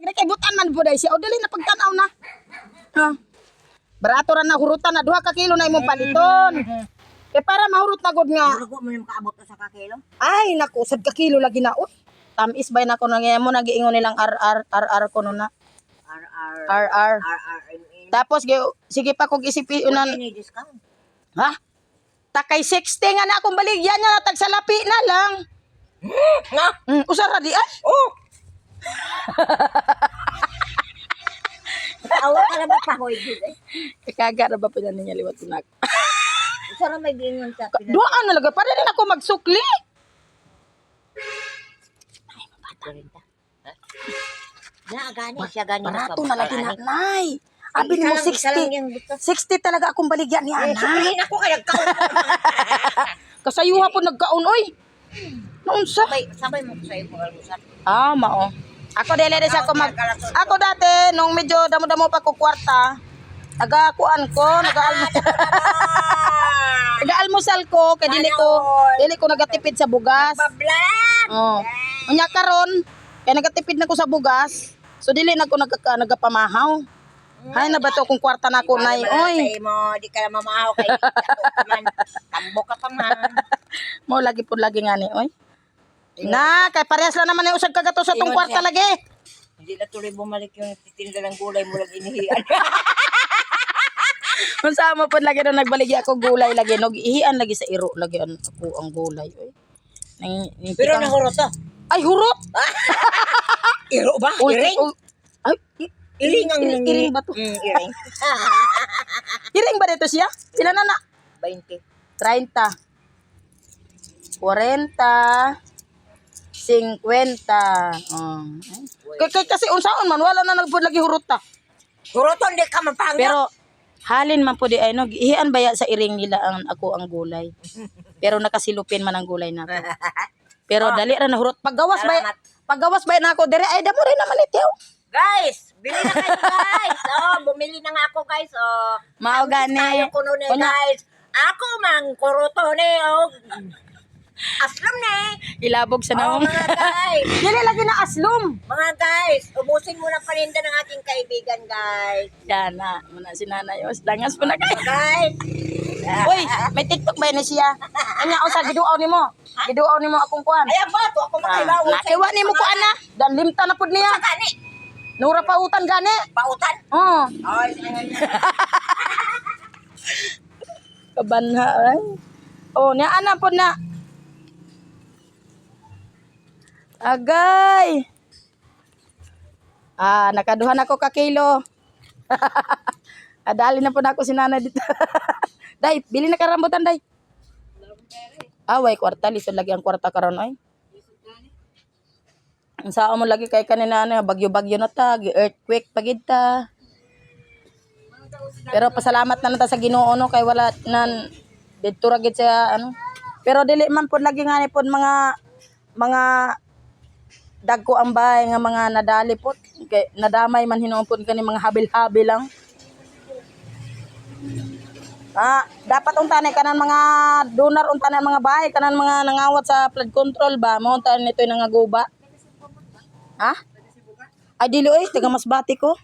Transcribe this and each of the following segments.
Kaya kay butan man po dahil siya. O dali na pagtanaw na. Ha? Barato ra na hurutan na. Duha ka kilo na imong paliton. Kaya para mahurot na gud nga. Rugo mo yung kaabot sa kakilo. Ay, naku, sad ka kilo lagi na. Uy, tamis ba na ko na mo nagiingon nilang RR, RR ko no na. RR. RR. Tapos, sige pa kog isipi unan. Discount. Ha? Takay 60 nga na akong baligyan na tagsalapi na lang. Nga. Mm, usara di ay. Oh! Ka na ba pahoy dito eh? Kakaga na ba pa niya liwat tunak. Isa na may gingon sa pinag- Doon na lang, para rin ako magsukli. Na, gani. Siya gani. Barato na lagi na, nay. Abi mo lang, isa lang 60. yung butas. 60 talaga akong baligyan ni Eh, Ana. sabihin ako kaya nagkaon. Kasayuha po nagkaon, oy. Naunsa? Sabay, sabay mo sa iyo almusal. Ah, mao. Ako dili rin sa ako mag... Ako dati, nung medyo damo-damo pa ko kwarta, nagakuan ko, nag-almusal, nag-almusal ko, kay dili ko, dili ko nagatipid sa bugas. Oh. Unya karon, kay nagatipid na ko sa bugas. So dili na ko nagka, nagapamahaw. Hay na ba to kung kwarta na ko nay, oy. Mo, di ka mamahaw kay ako ka man. Tambo ka pa man. Mo lagi pud lagi nga ni, oy. Na, kay parehas lang naman yung usag kagato sa tong Ingon kwarta siya. lagi. Hindi na tuloy bumalik yung titinda ng gulay mo lang inihiyan. Kung sama po lagi na nagbaligi ako gulay lagi, nog ihian lagi sa iro lagi an ako ang gulay, oy. Nang, nang, Pero nahuro to. ay hurot. Iro ba? Uy, Iring? uy, Ay, i- Iring ang iring, iring ba to? Mm, iring. Iring ba dito siya? Sila na na. 20. 30, 40, 50. Oh. Kay, kasi unsaon man, wala na nagpud lagi hurot ta. Huro to, hindi ka mapangga. Pero halin man po di ay no, ihian baya sa iring nila ang ako ang gulay. Pero nakasilupin man ang gulay na. Pero dali ra na hurot. Paggawas ba Salamat. paggawas ba na ako dire ay damo rin na malitew. Guys, bili na kayo guys. Oh, bumili na nga ako guys. Oh. Mao gani. Tayo kuno ni guys. Ako mang kuruto ni. Oh. Aslam ni. Ilabog sa Oh, naong. mga guys. Dili lagi na aslom. Mga guys, ubusin mo ng paninda ng aking kaibigan guys. Yan na, muna si nanay. Os, langas po na kayo. Guys. Uy, may TikTok ba na siya? Anya usa giduaw nimo. Giduaw nimo akong kuan. Ay, ba to ako Ah, makailangan. Nakiwa nimo kuan na. Dan limta na pud niya. Gani. Nura pa utan gani. Pautan. Oh, Ay, kabanha ay. Oh, nya ana pud na. Agay. Ah, nakaduhan ako ka kilo. Adali na po na ako si nanay dito. day, bili na ka rambutan, day. Ah, way, kwarta. Lisod lagi ang kwarta karon ay. Ang sao mo lagi kay kanina ano, bagyo-bagyo na ta, earthquake pagid ta. Pero pasalamat na nata sa Ginoo no kay wala nan didto ra gid sa ano. Pero dili man pod lagi nga ni pod mga mga dagko ang bahay nga mga nadali pod kay nadamay man hinuon pod kani mga habil-habil lang. Ah, dapat untanay kanan mga donor untanay mga bahay kanan mga nangawat sa flood control ba mo untan nito yung nangaguba. Ha? Ay dili oy, taga Masbati ko.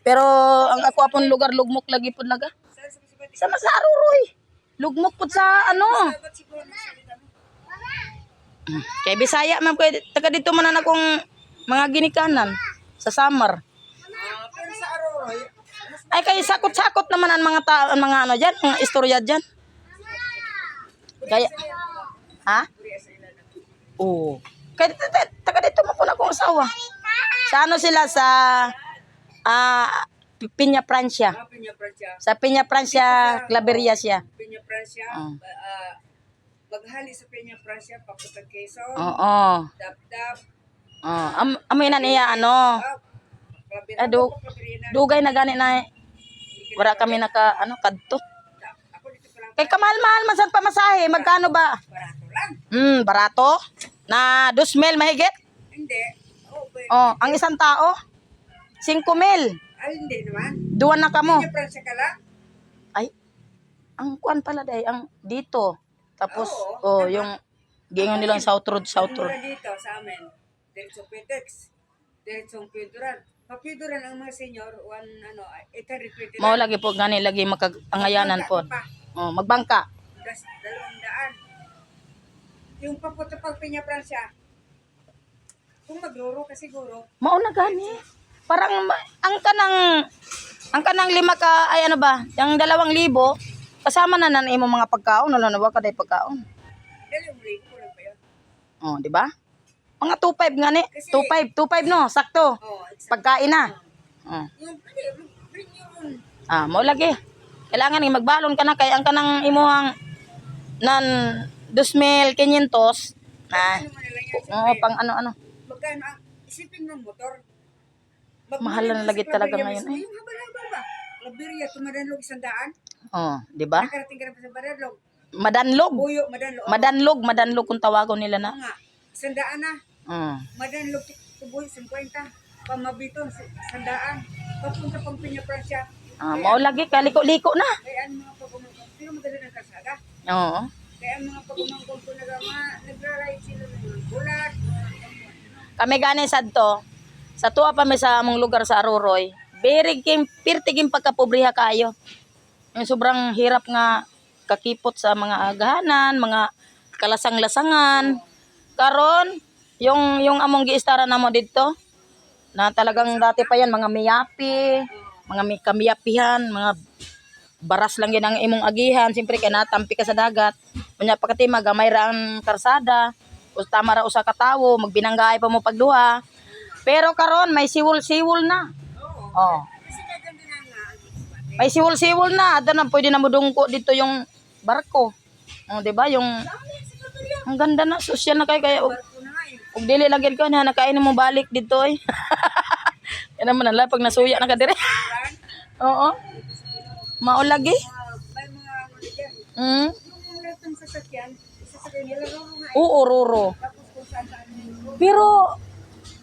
Pero ang ako apon lugar lugmok lagi pud laga. Sa Masaruroy. Lugmok pud sa ano. Kay Bisaya man ko taga dito man na akong mga ginikanan sa summer. Ay kay sakot-sakot naman ang mga ta ang mga ano diyan, mga istorya diyan. Kaya Ha? Oo. Dito- taga dito mo po na akong asawa. Sa ano sila sa ah Pinya Francia. Pinya Francia. Sa Pinya Francia, Claveria siya. Pinya Francia. Ah. ah, maghali sa Pinya Francia, papunta Quezon. Oo. Dap-dap. Oh, am amoy na niya ano. Ah. Ado, Claveria na. dugay na gani na wala kami naka ano kadto. Kay kamahal-mahal man sa pamasahe, magkano ba? barato lang. Hmm, barato. Na 2,000 mahigit. Hindi. Oh, Oh, ang isang tao 5,000. Ay, hindi naman. Duwa na kamo. Pinya Francia ka lang. Ay, ang kuan pala day, ang dito. Tapos, Oo, oh, yung gingon nilang South Road, South Road. Mula dito sa amin. Diretsong Petex. Diretsong Pedran. Papiduran ang mga senior, one, ano, 820 Mao lagi po gani lagi makaangayanan po. Pa, Oh, magbangka. das, dalawang daan. Yung papunta pag Peña Francia, kung magluro ka siguro, Mao na gani. Parang ang kanang ang kanang lima ka ay ano ba, yung dalawang libo kasama na nan imo mga pagkaon wala na ba kaday pagkaon. dalawang rin, kulang pa yun. Oh, di ba? Mga 25 ngani. 25, 25 no, sakto. Oh, exact. Pagkain na. Oh. Yung, pwede, bring yung, Ah, mao lagi. Kailangan ni magbalon ka na kay ang kanang imuhang nan 2,500 na ano mo yan, oh, pang ano-ano. magkano ang, isipin mo motor. Mag- Mahal na lagi talaga ngayon, eh. Yung habal-habal ba? Claveria, tumadanlog isang daan. Oh, di ba? Nakarating ka na sa Baradlog. Madanlog. Buyo, madanlog. Madanlog, madanlog kung tawagon nila na. Oo nga, isang daan na. Mm. Madanlog, tuboy, 50. Pamabiton, sandaan. Papunta pang Piña Francia. Ah, mao lagi kaliko-liko na. Kaya ang mga pagumangkong, pero madali ng kasada. Oo. Kaya ang mga pagumangkong ko naga, mga nagra-ride sila ng bulat. Kami gani sadto. Sa tuwa pa mi sa among lugar sa Aruroy. Very kim pirti kim pagkapobriha kayo. Yung sobrang hirap nga kakipot sa mga agahanan, mga kalasang-lasangan. Karon, yung yung among giistara namo dito na talagang dati pa yan mga miyapi, mga mi kamiyapihan, mga baras lang yun ang imong agihan. Siyempre, kaya natampi ka sa dagat. Kunya, pagkati magamay ra ang karsada. O tama ra usa ka tawo, magbinanggay pa mo pagduha. Pero karon may siwol-siwol na. Oh. Kasi kaganda na nga ang ispat. May siwol-siwol na. Ada na pwede na mudungko dito yung barko. Oh, 'di ba? Yung ang ganda na social na kay kaya og, dili lagi ko na nakain mo balik dito eh. Yan naman ala pag nasuya na ka dire. Oo. Mao lagi. Mm. Oo, roro. Pero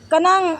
kanang